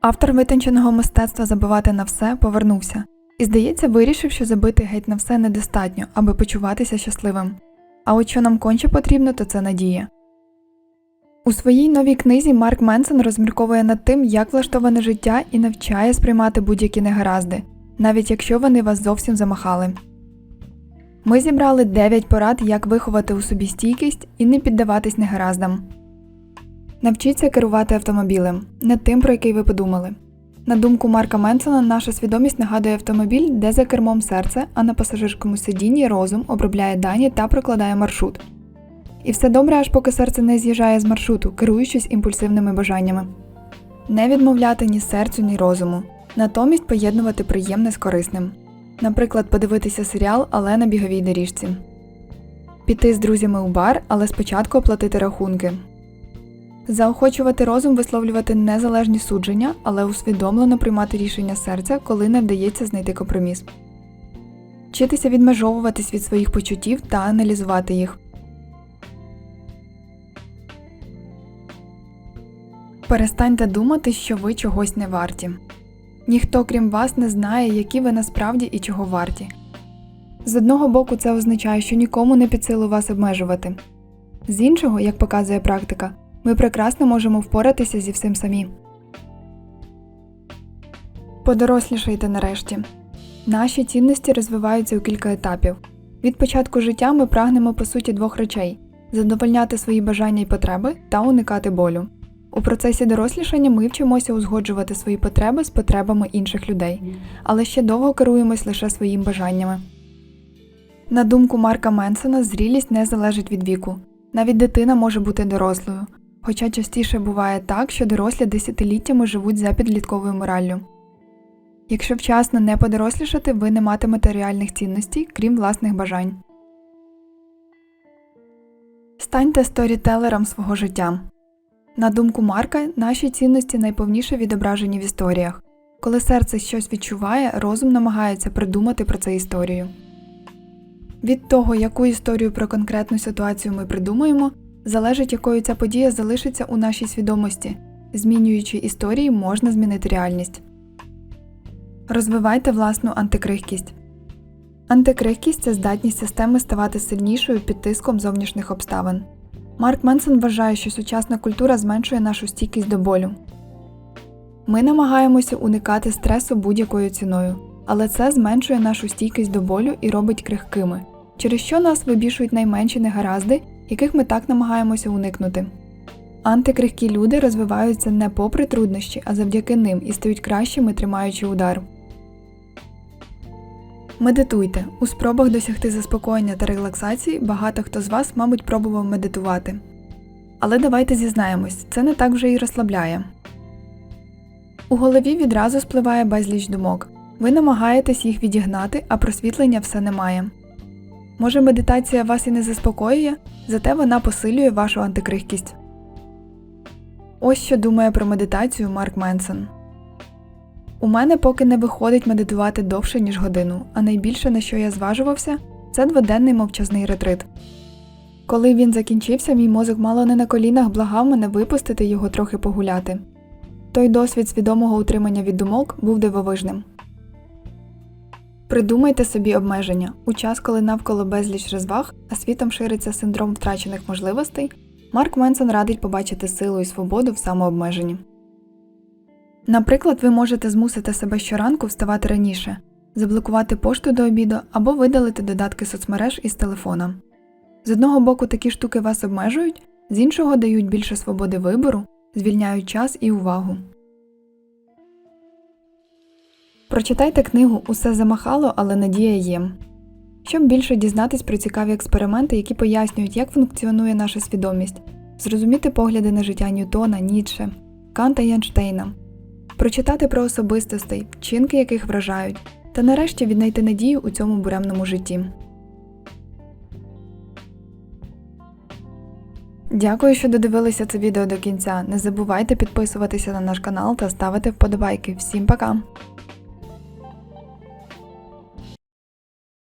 Автор витонченого мистецтва забивати на все повернувся і, здається, вирішив, що забити геть на все недостатньо, аби почуватися щасливим. А от що нам конче потрібно, то це надія. У своїй новій книзі Марк Менсон розмірковує над тим, як влаштоване життя і навчає сприймати будь-які негаразди, навіть якщо вони вас зовсім замахали. Ми зібрали 9 порад, як виховати у собі стійкість і не піддаватись негараздам. Навчіться керувати автомобілем, не тим, про який ви подумали. На думку Марка Менсона, наша свідомість нагадує автомобіль, де за кермом серце, а на пасажирському сидінні розум обробляє дані та прокладає маршрут. І все добре, аж поки серце не з'їжджає з маршруту, керуючись імпульсивними бажаннями. Не відмовляти ні серцю, ні розуму, натомість поєднувати приємне з корисним. Наприклад, подивитися серіал, але на біговій доріжці. Піти з друзями у бар, але спочатку оплатити рахунки. Заохочувати розум висловлювати незалежні судження, але усвідомлено приймати рішення серця, коли не вдається знайти компроміс. Вчитися відмежовуватись від своїх почуттів та аналізувати їх. Перестаньте думати, що ви чогось не варті. Ніхто крім вас не знає, які ви насправді і чого варті. З одного боку, це означає, що нікому не під силу вас обмежувати. З іншого, як показує практика, ми прекрасно можемо впоратися зі всім самі. Подорослішайте нарешті. Наші цінності розвиваються у кілька етапів. Від початку життя ми прагнемо по суті двох речей задовольняти свої бажання і потреби та уникати болю. У процесі дорослішання ми вчимося узгоджувати свої потреби з потребами інших людей, але ще довго керуємось лише своїм бажаннями. На думку Марка Менсона, зрілість не залежить від віку. Навіть дитина може бути дорослою, хоча частіше буває так, що дорослі десятиліттями живуть за підлітковою мораллю. Якщо вчасно не подорослішати, ви не матимете реальних цінностей, крім власних бажань. Станьте сторітелером свого життя. На думку Марка, наші цінності найповніше відображені в історіях. Коли серце щось відчуває, розум намагається придумати про це історію. Від того, яку історію про конкретну ситуацію ми придумаємо, залежить, якою ця подія залишиться у нашій свідомості. Змінюючи історії, можна змінити реальність. Розвивайте власну антикрихкість. Антикрихкість це здатність системи ставати сильнішою під тиском зовнішніх обставин. Марк Менсон вважає, що сучасна культура зменшує нашу стійкість до болю. Ми намагаємося уникати стресу будь-якою ціною, але це зменшує нашу стійкість до болю і робить крихкими, через що нас вибішують найменші негаразди, яких ми так намагаємося уникнути. Антикрихкі люди розвиваються не попри труднощі, а завдяки ним і стають кращими, тримаючи удар. Медитуйте. У спробах досягти заспокоєння та релаксації багато хто з вас, мабуть, пробував медитувати. Але давайте зізнаємось, це не так вже й розслабляє. У голові відразу спливає безліч думок. Ви намагаєтесь їх відігнати, а просвітлення все немає. Може, медитація вас і не заспокоює, зате вона посилює вашу антикрихкість. Ось що думає про медитацію Марк Менсон. У мене поки не виходить медитувати довше, ніж годину, а найбільше на що я зважувався, це дводенний мовчазний ретрит. Коли він закінчився, мій мозок мало не на колінах благав мене випустити його трохи погуляти. Той досвід свідомого утримання від думок був дивовижним. Придумайте собі обмеження. У час, коли навколо безліч розваг, а світом шириться синдром втрачених можливостей, Марк Менсон радить побачити силу і свободу в самообмеженні. Наприклад, ви можете змусити себе щоранку вставати раніше, заблокувати пошту до обіду або видалити додатки соцмереж із телефона. З одного боку такі штуки вас обмежують, з іншого дають більше свободи вибору, звільняють час і увагу. Прочитайте книгу Усе замахало, але надія є. Щоб більше дізнатись про цікаві експерименти, які пояснюють, як функціонує наша свідомість, зрозуміти погляди на життя Ньютона, Ніцше, Канта і Ейнштейна, прочитати про особистостей, вчинки яких вражають, та нарешті віднайти надію у цьому буремному житті. Дякую, що додивилися це відео до кінця. Не забувайте підписуватися на наш канал та ставити вподобайки. Всім пока!